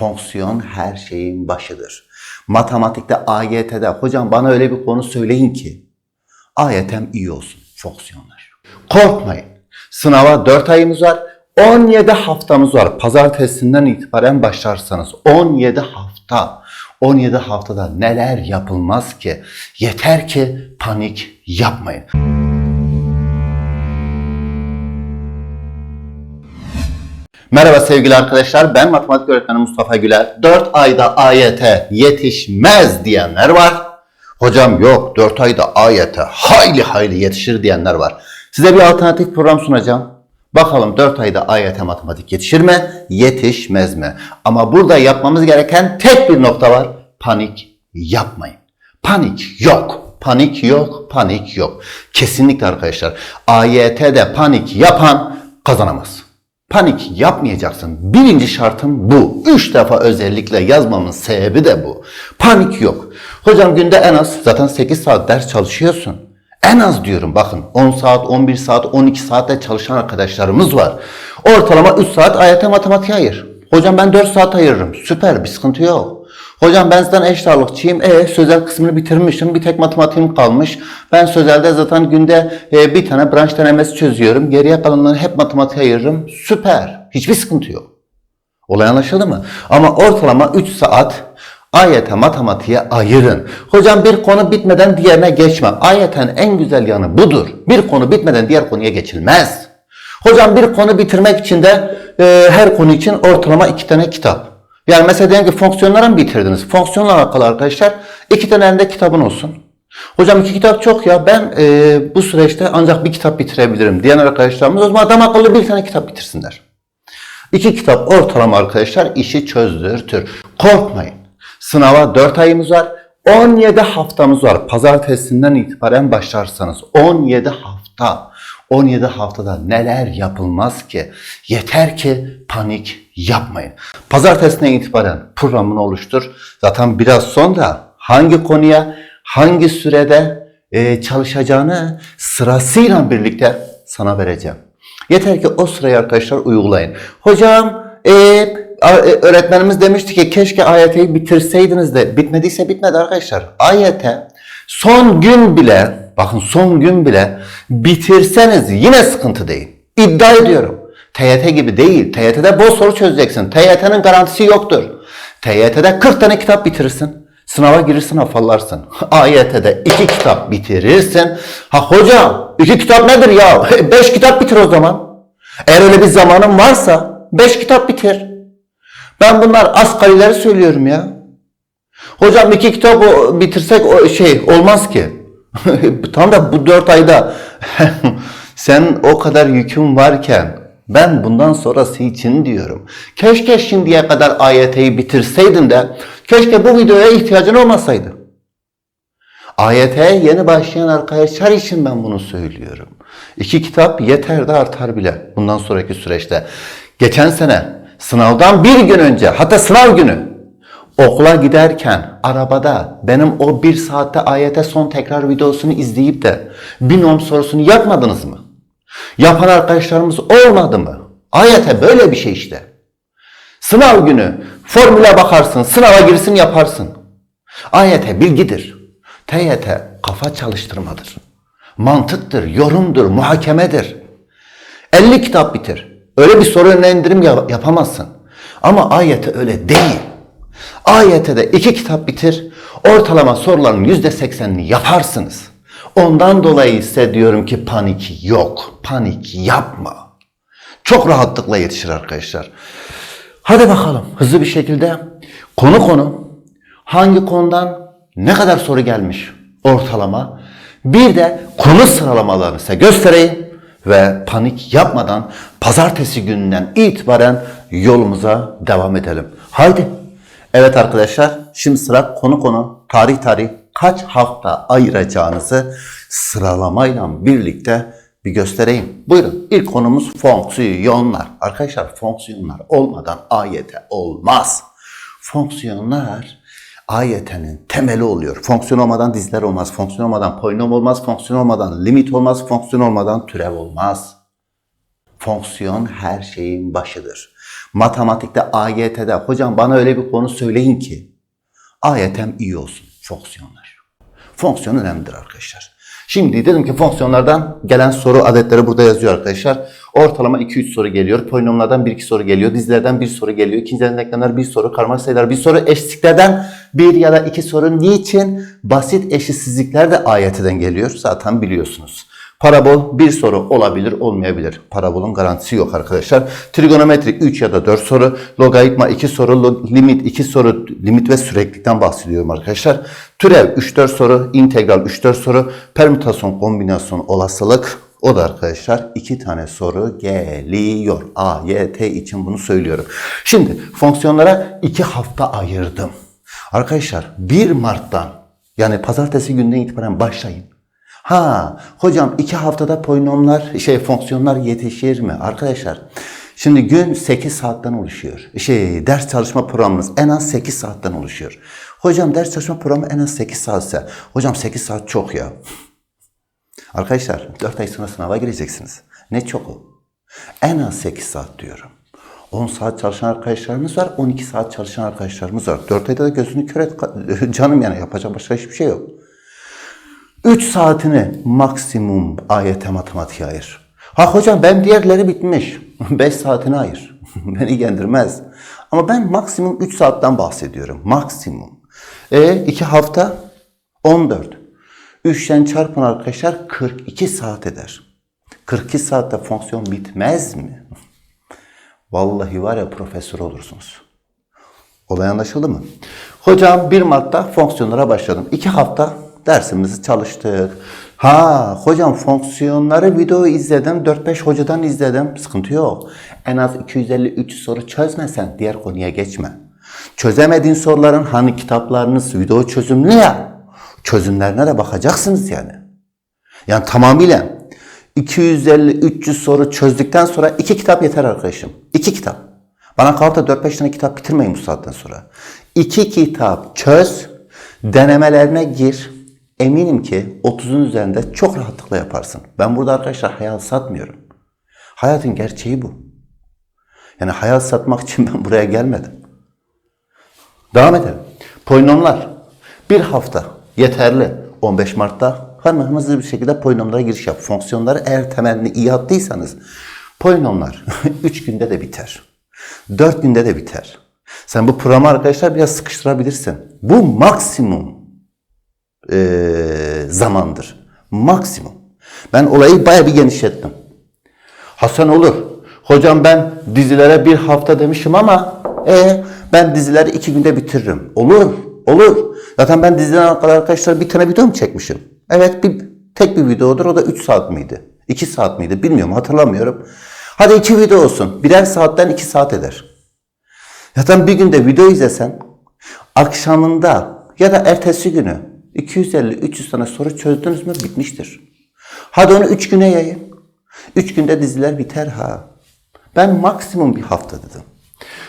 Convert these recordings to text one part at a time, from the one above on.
Fonksiyon her şeyin başıdır. Matematikte AYT'de hocam bana öyle bir konu söyleyin ki AYT'm iyi olsun fonksiyonlar. Korkmayın. Sınava 4 ayımız var. 17 haftamız var. Pazartesinden itibaren başlarsanız 17 hafta. 17 haftada neler yapılmaz ki? Yeter ki panik yapmayın. Merhaba sevgili arkadaşlar. Ben matematik öğretmeni Mustafa Güler. 4 ayda AYT yetişmez diyenler var. Hocam yok 4 ayda AYT hayli hayli yetişir diyenler var. Size bir alternatif program sunacağım. Bakalım 4 ayda AYT matematik yetişir mi? Yetişmez mi? Ama burada yapmamız gereken tek bir nokta var. Panik yapmayın. Panik yok. Panik yok, panik yok. Kesinlikle arkadaşlar. AYT'de panik yapan kazanamaz. Panik yapmayacaksın. Birinci şartım bu. Üç defa özellikle yazmamın sebebi de bu. Panik yok. Hocam günde en az zaten 8 saat ders çalışıyorsun. En az diyorum bakın 10 saat, 11 saat, 12 saatte çalışan arkadaşlarımız var. Ortalama 3 saat AYT matematiğe ayır. Hocam ben 4 saat ayırırım. Süper bir sıkıntı yok. Hocam ben zaten eşit ağırlıkçıyım. E sözel kısmını bitirmişim. Bir tek matematiğim kalmış. Ben sözelde zaten günde e, bir tane branş denemesi çözüyorum. Geriye kalanları hep matematiğe ayırırım. Süper. Hiçbir sıkıntı yok. Olay anlaşıldı mı? Ama ortalama 3 saat AYT matematiğe ayırın. Hocam bir konu bitmeden diğerine geçme. AYT'nin en güzel yanı budur. Bir konu bitmeden diğer konuya geçilmez. Hocam bir konu bitirmek için de e, her konu için ortalama iki tane kitap. Yani mesela diyelim ki fonksiyonları mı bitirdiniz? Fonksiyonla alakalı arkadaşlar iki tane elinde kitabın olsun. Hocam iki kitap çok ya ben e, bu süreçte ancak bir kitap bitirebilirim diyen arkadaşlarımız o zaman adam akıllı bir tane kitap bitirsinler. İki kitap ortalama arkadaşlar işi çözdürtür. Korkmayın. Sınava 4 ayımız var. 17 haftamız var. Pazartesinden itibaren başlarsanız 17 hafta. 17 haftada neler yapılmaz ki? Yeter ki panik yapmayın. Pazartesinden itibaren programını oluştur. Zaten biraz sonra hangi konuya, hangi sürede e, çalışacağını sırasıyla birlikte sana vereceğim. Yeter ki o sırayı arkadaşlar uygulayın. Hocam e, e, öğretmenimiz demişti ki keşke AYT'yi bitirseydiniz de bitmediyse bitmedi arkadaşlar. AYT son gün bile bakın son gün bile bitirseniz yine sıkıntı değil. İddia ediyorum. TYT gibi değil. TYT'de bol soru çözeceksin. TYT'nin garantisi yoktur. TYT'de 40 tane kitap bitirirsin. Sınava girirsin afallarsın. AYT'de iki kitap bitirirsin. Ha hocam iki kitap nedir ya? Beş kitap bitir o zaman. Eğer öyle bir zamanın varsa beş kitap bitir. Ben bunlar asgarileri söylüyorum ya. Hocam iki kitap bitirsek şey olmaz ki. Tam da bu dört ayda sen o kadar yükün varken ben bundan sonrası için diyorum. Keşke şimdiye kadar AYT'yi bitirseydin de keşke bu videoya ihtiyacın olmasaydı. AYT'ye yeni başlayan arkadaşlar için ben bunu söylüyorum. İki kitap yeter de artar bile bundan sonraki süreçte. Geçen sene sınavdan bir gün önce hatta sınav günü okula giderken arabada benim o bir saatte AYT son tekrar videosunu izleyip de binom sorusunu yapmadınız mı? Yapan arkadaşlarımız olmadı mı? AYT böyle bir şey işte. Sınav günü formüle bakarsın, sınava girsin yaparsın. AYT bilgidir. TYT kafa çalıştırmadır. Mantıktır, yorumdur, muhakemedir. 50 kitap bitir. Öyle bir soru yönlendirim yap- yapamazsın. Ama AYT öyle değil. AYT'de iki kitap bitir, ortalama soruların %80'ini yaparsınız. Ondan dolayı hissediyorum ki panik yok. Panik yapma. Çok rahatlıkla yetişir arkadaşlar. Hadi bakalım hızlı bir şekilde konu konu hangi konudan ne kadar soru gelmiş ortalama bir de konu sıralamalarını size göstereyim ve panik yapmadan pazartesi gününden itibaren yolumuza devam edelim. Haydi. Evet arkadaşlar şimdi sıra konu konu tarih tarih kaç hafta ayıracağınızı sıralamayla birlikte bir göstereyim. Buyurun. İlk konumuz fonksiyonlar. Arkadaşlar fonksiyonlar olmadan AYT olmaz. Fonksiyonlar AYT'nin temeli oluyor. Fonksiyon olmadan diziler olmaz. Fonksiyon olmadan polinom olmaz. Fonksiyon olmadan limit olmaz. Fonksiyon olmadan türev olmaz. Fonksiyon her şeyin başıdır. Matematikte AYT'de hocam bana öyle bir konu söyleyin ki AYT'm iyi olsun. Fonksiyonlar. Fonksiyon önemlidir arkadaşlar. Şimdi dedim ki fonksiyonlardan gelen soru adetleri burada yazıyor arkadaşlar. Ortalama 2-3 soru geliyor. Polinomlardan 1-2 soru geliyor. Dizilerden 1 soru geliyor. İkinci denklemler 1 soru. Karmaşık sayılar 1 soru. Eşitliklerden 1 ya da 2 soru. Niçin? Basit eşitsizlikler de AYT'den geliyor. Zaten biliyorsunuz. Parabol bir soru olabilir, olmayabilir. Parabolun garantisi yok arkadaşlar. Trigonometri 3 ya da 4 soru. Logaritma 2 soru. limit 2 soru. Limit ve süreklilikten bahsediyorum arkadaşlar. Türev 3-4 soru. integral 3-4 soru. Permütasyon, kombinasyon, olasılık. O da arkadaşlar iki tane soru geliyor. A, Y, T için bunu söylüyorum. Şimdi fonksiyonlara iki hafta ayırdım. Arkadaşlar 1 Mart'tan yani pazartesi günden itibaren başlayın. Ha hocam iki haftada polinomlar şey fonksiyonlar yetişir mi? Arkadaşlar şimdi gün 8 saatten oluşuyor. Şey ders çalışma programımız en az 8 saatten oluşuyor. Hocam ders çalışma programı en az 8 saatse. Hocam 8 saat çok ya. Arkadaşlar 4 ay sonra sınava gireceksiniz. Ne çok o? En az 8 saat diyorum. 10 saat çalışan arkadaşlarımız var, 12 saat çalışan arkadaşlarımız var. 4 ayda da gözünü kör et canım yani yapacak başka hiçbir şey yok. 3 saatini maksimum AYT matematiğe ayır. Ha hocam ben diğerleri bitmiş. 5 saatini ayır. Beni ilgilendirmez. Ama ben maksimum 3 saatten bahsediyorum. Maksimum. E 2 hafta 14. 3'ten çarpın arkadaşlar 42 saat eder. 42 saatte fonksiyon bitmez mi? Vallahi var ya profesör olursunuz. Olay anlaşıldı mı? Hocam 1 Mart'ta fonksiyonlara başladım. 2 hafta dersimizi çalıştık. Ha hocam fonksiyonları video izledim. 4-5 hocadan izledim. Sıkıntı yok. En az 250-300 soru çözmesen diğer konuya geçme. Çözemediğin soruların hani kitaplarınız video çözümlü ya. Çözümlerine de bakacaksınız yani. Yani tamamıyla 250-300 soru çözdükten sonra iki kitap yeter arkadaşım. İki kitap. Bana kalkıp da 4-5 tane kitap bitirmeyin bu saatten sonra. İki kitap çöz, denemelerine gir. Eminim ki 30'un üzerinde çok rahatlıkla yaparsın. Ben burada arkadaşlar hayal satmıyorum. Hayatın gerçeği bu. Yani hayal satmak için ben buraya gelmedim. Devam edelim. Polinomlar. Bir hafta yeterli. 15 Mart'ta hemen hızlı bir şekilde polinomlara giriş yap. Fonksiyonları eğer temelini iyi attıysanız polinomlar 3 günde de biter. 4 günde de biter. Sen bu programı arkadaşlar biraz sıkıştırabilirsin. Bu maksimum eee, zamandır. Maksimum. Ben olayı baya bir genişlettim. Hasan olur. Hocam ben dizilere bir hafta demişim ama e ben dizileri iki günde bitiririm. Olur. Olur. Zaten ben diziden arkadaşlar bir tane video mu çekmişim? Evet bir tek bir videodur. O da 3 saat miydi? 2 saat miydi? Bilmiyorum hatırlamıyorum. Hadi iki video olsun. Birer saatten 2 saat eder. Zaten bir günde video izlesen akşamında ya da ertesi günü 250-300 tane soru çözdünüz mü bitmiştir. Hadi onu 3 güne yayın. 3 günde diziler biter ha. Ben maksimum bir hafta dedim.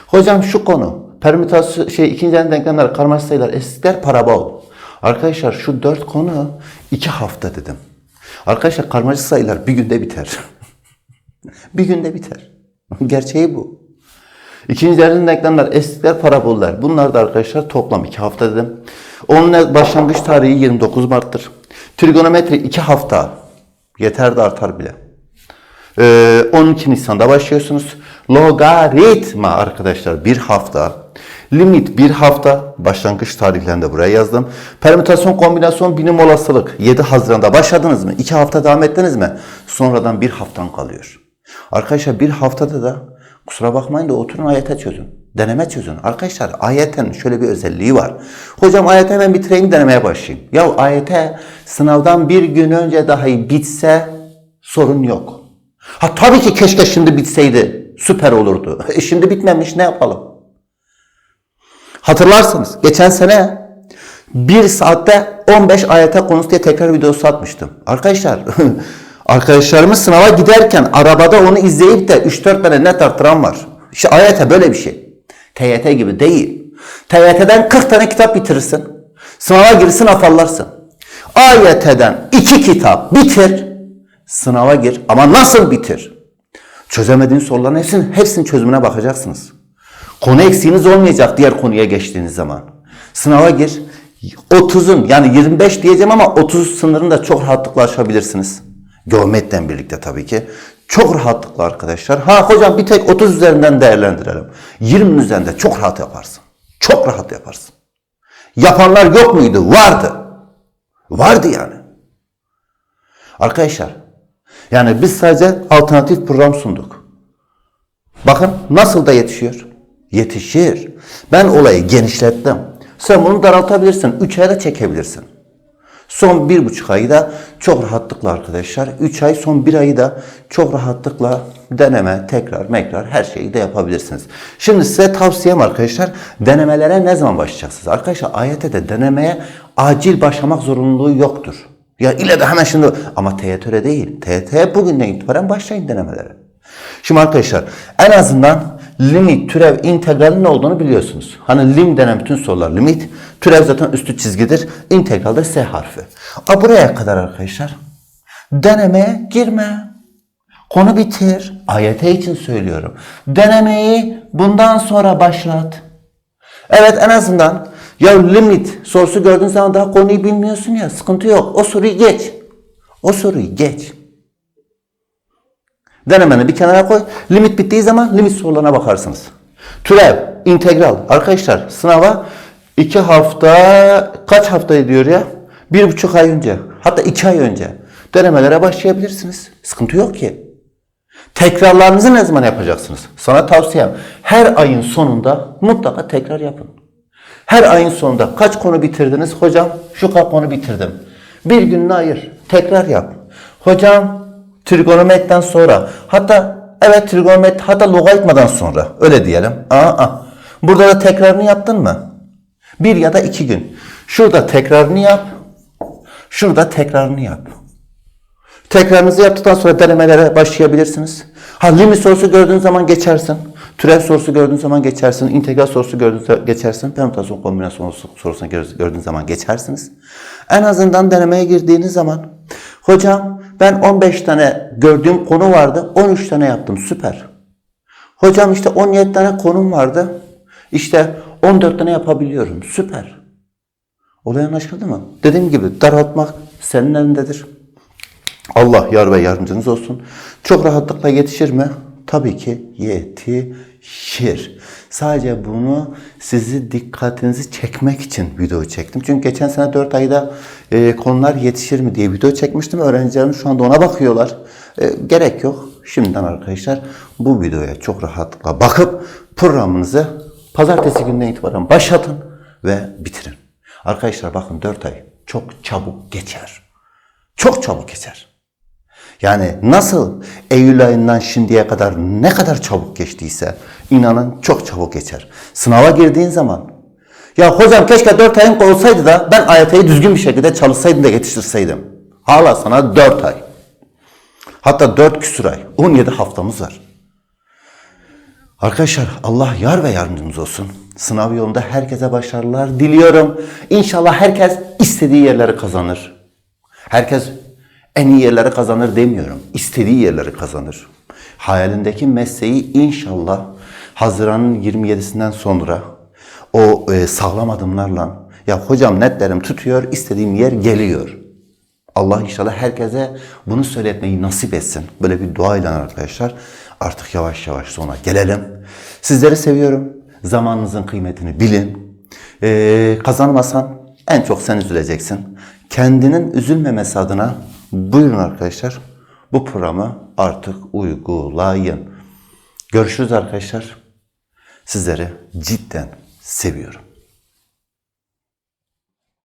Hocam şu konu permütasyon şey ikinci elden denklemler, karmaşık sayılar, eşitlikler, parabol. Arkadaşlar şu dört konu iki hafta dedim. Arkadaşlar karmaşık sayılar bir günde biter. bir günde biter. Gerçeği bu. İkinci elden denklemler, eşitlikler, paraboller. Bunlar da arkadaşlar toplam iki hafta dedim. Onun başlangıç tarihi 29 Mart'tır. Trigonometri iki hafta. Yeter de artar bile. Ee, 12 Nisan'da başlıyorsunuz. Logaritma arkadaşlar bir hafta. Limit bir hafta. Başlangıç tarihlerini de buraya yazdım. Permütasyon, kombinasyon, binim olasılık. 7 Haziran'da başladınız mı? 2 hafta devam ettiniz mi? Sonradan bir haftan kalıyor. Arkadaşlar bir haftada da kusura bakmayın da oturun AYT çözün. Deneme çözün. Arkadaşlar AYT'nin şöyle bir özelliği var. Hocam AYT hemen bitireyim denemeye başlayayım. Ya AYT sınavdan bir gün önce dahi bitse sorun yok. Ha tabii ki keşke şimdi bitseydi. Süper olurdu. E şimdi bitmemiş ne yapalım? Hatırlarsınız geçen sene bir saatte 15 ayete konusu diye tekrar videosu atmıştım. Arkadaşlar arkadaşlarımız sınava giderken arabada onu izleyip de 3-4 tane net arttıran var. İşte ayete böyle bir şey. TYT gibi değil. TYT'den 40 tane kitap bitirirsin. Sınava girsin afallarsın. AYT'den 2 kitap bitir. Sınava gir ama nasıl bitir? Çözemediğin soruların hepsinin, hepsinin çözümüne bakacaksınız. Konu eksiğiniz olmayacak diğer konuya geçtiğiniz zaman. Sınava gir. 30'un yani 25 diyeceğim ama 30 sınırını da çok rahatlıkla aşabilirsiniz. Geometriden birlikte tabii ki. Çok rahatlıkla arkadaşlar. Ha hocam bir tek 30 üzerinden değerlendirelim. 20'nin üzerinde çok rahat yaparsın. Çok rahat yaparsın. Yapanlar yok muydu? Vardı. Vardı yani. Arkadaşlar yani biz sadece alternatif program sunduk. Bakın nasıl da yetişiyor. Yetişir. Ben olayı genişlettim. Sen bunu daraltabilirsin. 3 aya da çekebilirsin. Son bir buçuk ayı da çok rahatlıkla arkadaşlar. 3 ay son bir ayı da çok rahatlıkla deneme, tekrar, mekrar her şeyi de yapabilirsiniz. Şimdi size tavsiyem arkadaşlar denemelere ne zaman başlayacaksınız? Arkadaşlar AYT'de denemeye acil başlamak zorunluluğu yoktur. Ya ile de hemen şimdi ama TYT öyle değil. TYT bugünden itibaren başlayın denemelere. Şimdi arkadaşlar en azından limit, türev, integralin ne olduğunu biliyorsunuz. Hani lim denen bütün sorular limit, türev zaten üstü çizgidir, integral da S harfi. A buraya kadar arkadaşlar denemeye girme. Konu bitir. AYT için söylüyorum. Denemeyi bundan sonra başlat. Evet en azından ya limit sorusu gördüğün zaman daha konuyu bilmiyorsun ya sıkıntı yok. O soruyu geç. O soruyu geç. Denemeni bir kenara koy. Limit bittiği zaman limit sorularına bakarsınız. Türev, integral. Arkadaşlar sınava iki hafta kaç hafta ediyor ya? Bir buçuk ay önce. Hatta iki ay önce. Denemelere başlayabilirsiniz. Sıkıntı yok ki. Tekrarlarınızı ne zaman yapacaksınız? Sana tavsiyem her ayın sonunda mutlaka tekrar yapın. Her ayın sonunda kaç konu bitirdiniz? Hocam şu konu bitirdim. Bir gününü ayır. Tekrar yap. Hocam trigonometriden sonra hatta evet trigonometri hatta logaritmadan sonra öyle diyelim. Aa, aa. Burada da tekrarını yaptın mı? Bir ya da iki gün. Şurada tekrarını yap. Şurada tekrarını yap. Tekrarınızı yaptıktan sonra denemelere başlayabilirsiniz. Ha limit sorusu gördüğün zaman geçersin. Türev sorusu gördüğün zaman geçersin. İntegral sorusu gördüğün zaman geçersin. Permütasyon kombinasyon sorusunu gör- gördüğün zaman geçersiniz. En azından denemeye girdiğiniz zaman hocam ben 15 tane gördüğüm konu vardı. 13 tane yaptım. Süper. Hocam işte 17 tane konum vardı. İşte 14 tane yapabiliyorum. Süper. Olay anlaşıldı mı? Dediğim gibi daraltmak senin elindedir. Allah yar ve yardımcınız olsun. Çok rahatlıkla yetişir mi? Tabii ki yetişir. Sadece bunu sizi dikkatinizi çekmek için video çektim. Çünkü geçen sene 4 ayda e, konular yetişir mi diye video çekmiştim. Öğrencilerim şu anda ona bakıyorlar. E, gerek yok. Şimdiden arkadaşlar bu videoya çok rahatlıkla bakıp programınızı pazartesi gününden itibaren başlatın ve bitirin. Arkadaşlar bakın 4 ay çok çabuk geçer. Çok çabuk geçer. Yani nasıl Eylül ayından şimdiye kadar ne kadar çabuk geçtiyse inanın çok çabuk geçer. Sınava girdiğin zaman ya hocam keşke 4 ayın olsaydı da ben AYT'yi düzgün bir şekilde çalışsaydım da yetiştirseydim. Hala sana 4 ay. Hatta 4 küsur ay. 17 haftamız var. Arkadaşlar Allah yar ve yardımcımız olsun. Sınav yolunda herkese başarılar diliyorum. İnşallah herkes istediği yerleri kazanır. Herkes en iyi yerleri kazanır demiyorum. İstediği yerleri kazanır. Hayalindeki mesleği inşallah Haziran'ın 27'sinden sonra o e, sağlam adımlarla ya hocam netlerim tutuyor, istediğim yer geliyor. Allah inşallah herkese bunu söyletmeyi nasip etsin. Böyle bir duayla arkadaşlar artık yavaş yavaş sona gelelim. Sizleri seviyorum. Zamanınızın kıymetini bilin. Ee, kazanmasan en çok sen üzüleceksin. Kendinin üzülmemesi adına buyurun arkadaşlar bu programı artık uygulayın. Görüşürüz arkadaşlar. Sizleri cidden seviyorum.